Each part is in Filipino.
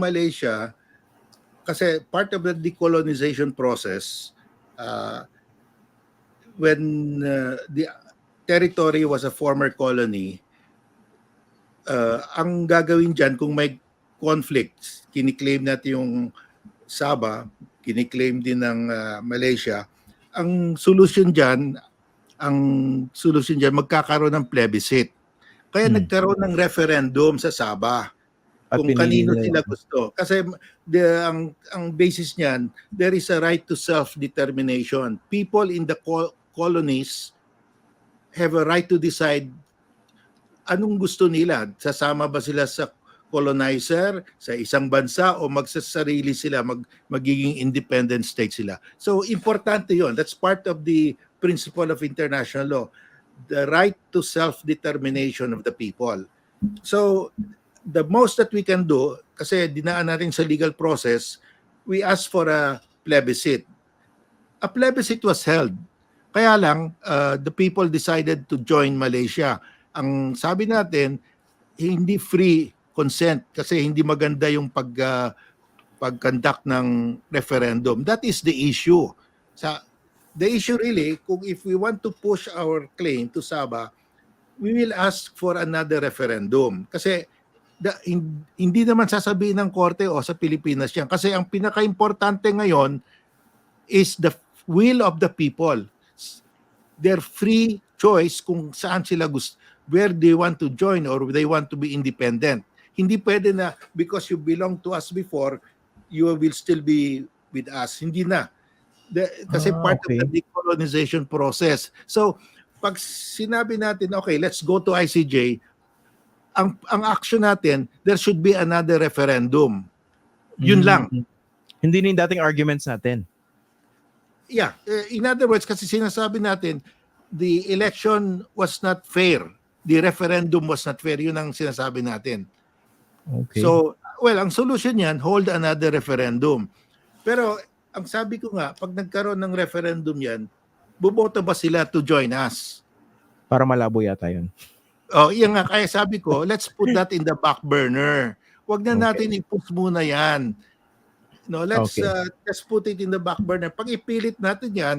Malaysia, kasi part of the decolonization process, uh, when uh, the territory was a former colony, uh, ang gagawin dyan kung may conflicts, kiniklaim natin yung Sabah, kiniklaim din ng uh, Malaysia, ang solution dyan, ang solution dyan, magkakaroon ng plebiscite. Kaya Hmm. nagkaroon ng referendum sa Sabah At kung kanino nila sila gusto. Kasi the, ang, ang basis niyan, there is a right to self-determination. People in the co- colonies have a right to decide anong gusto nila. Sasama ba sila sa colonizer, sa isang bansa, o magsasarili sila, mag, magiging independent state sila. So, importante yon That's part of the principle of international law. The right to self-determination of the people. So, the most that we can do, kasi dinaan natin sa legal process, we ask for a plebiscite. A plebiscite was held. Kaya lang, uh, the people decided to join Malaysia. Ang sabi natin, hindi free consent kasi hindi maganda yung pag uh, pag-conduct ng referendum. That is the issue. Sa the issue really, kung if we want to push our claim to Sabah, we will ask for another referendum. Kasi da, hin- hindi naman sasabihin ng korte o sa Pilipinas yan. Kasi ang pinaka-importante ngayon is the will of the people. Their free choice kung saan sila gusto, where they want to join or they want to be independent. Hindi pwede na because you belong to us before, you will still be with us. Hindi na. The- kasi Ah, part okay. of the decolonization process. So, pag sinabi natin, okay, let's go to ICJ, ang ang action natin, there should be another referendum. Yun Mm. lang. Hindi na yung dating arguments natin. Yeah, uh, in other words, kasi sinasabi natin, the election was not fair. The referendum was not fair. Yun ang sinasabi natin. Okay. So, well, ang solution yan, hold another referendum. Pero, ang sabi ko nga, pag nagkaroon ng referendum yan, buboto ba sila to join us? para malabo yata yun. Oh, yan nga kaya sabi ko, let's put that in the back burner. Huwag na Okay. natin i-push muna 'yan. No, let's Okay. uh, let's put it in the back burner. Pag ipilit natin 'yan,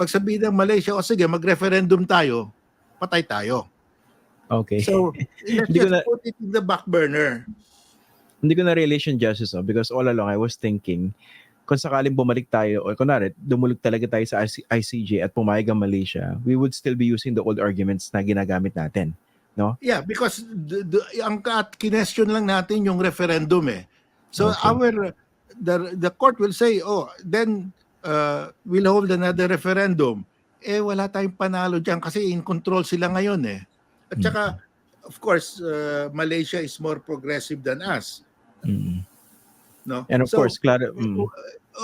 pag sabihin ng Malaysia, o sige, mag-referendum tayo, patay tayo. Okay. So, let's just na- put it in the back burner. Hindi ko na relation justice oh, because all along I was thinking kung sakaling bumalik tayo o kunwari dumulog talaga tayo sa IC- ICJ at pumayag ang Malaysia, we would still be using the old arguments na ginagamit natin. Yeah, because the, the, ang kinestyon lang natin yung referendum eh. So Okay. our the the court will say, oh, then uh, we'll hold another referendum. Eh wala tayong panalo diyan kasi in control sila ngayon eh. At saka of course, uh, Malaysia is more progressive than us, Mm. No? And of So, course, klaro, mm,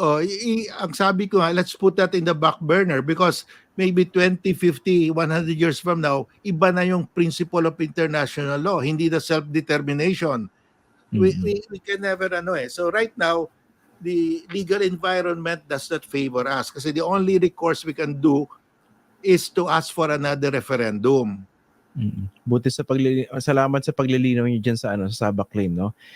oh, i- i- ang sabi ko nga, let's put that in the back burner because maybe 20, 50, 100 years from now, iba na yung principle of international law, hindi the self-determination. We, Mhm. we, we can never ano eh. So right now, the legal environment does not favor us kasi the only recourse we can do is to ask for another referendum. mm. buti sa paglili- salamat sa paglilinaw niyo diyan sa ano sa Sabah claim, no?